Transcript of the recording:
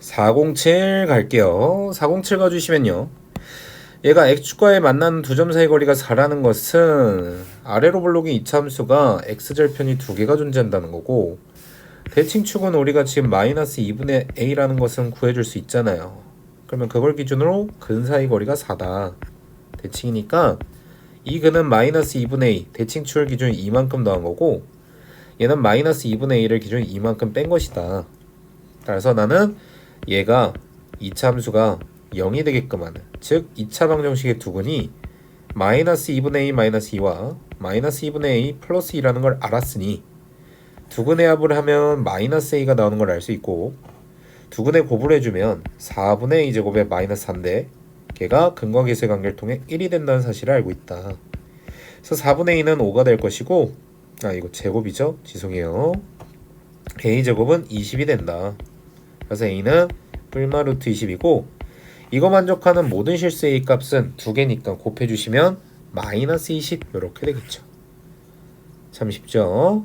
407 갈게요. 407 가주시면요. 얘가 x축과의 만나는 두 점 사이 거리가 4라는 것은 아래로 블록인 이차함수가 x절편이 두 개가 존재한다는 거고 대칭축은 우리가 지금 마이너스 2분의 a라는 것은 구해줄 수 있잖아요. 그러면 그걸 기준으로 근 사이 거리가 4다. 대칭이니까 이 근은 마이너스 2분의 a 대칭축을 기준 이만큼 더한 거고 얘는 마이너스 2분의 a를 기준 이만큼 뺀 것이다. 따라서 나는 얘가 이차 함수가 0이 되게끔 하는 즉 2차 방정식의 두 근이 마이너스 2분의 a 마이너스 2와 마이너스 2분의 a 플러스 2라는 걸 알았으니 두 근의 합을 하면 마이너스 a가 나오는 걸 알 수 있고 두 근의 곱을 해주면 4분의 a 제곱에 마이너스 4인데 걔가 근과 계수의 관계를 통해 1이 된다는 사실을 알고 있다. 그래서 4분의 a는 5가 될 것이고 아 이거 제곱이죠? 죄송해요. a 제곱은 20이 된다. 그래서 a는 뿔마 루트 20이고 이거 만족하는 모든 실수 a 값은 두 개니까 곱해주시면 마이너스 20 이렇게 되겠죠. 참 쉽죠?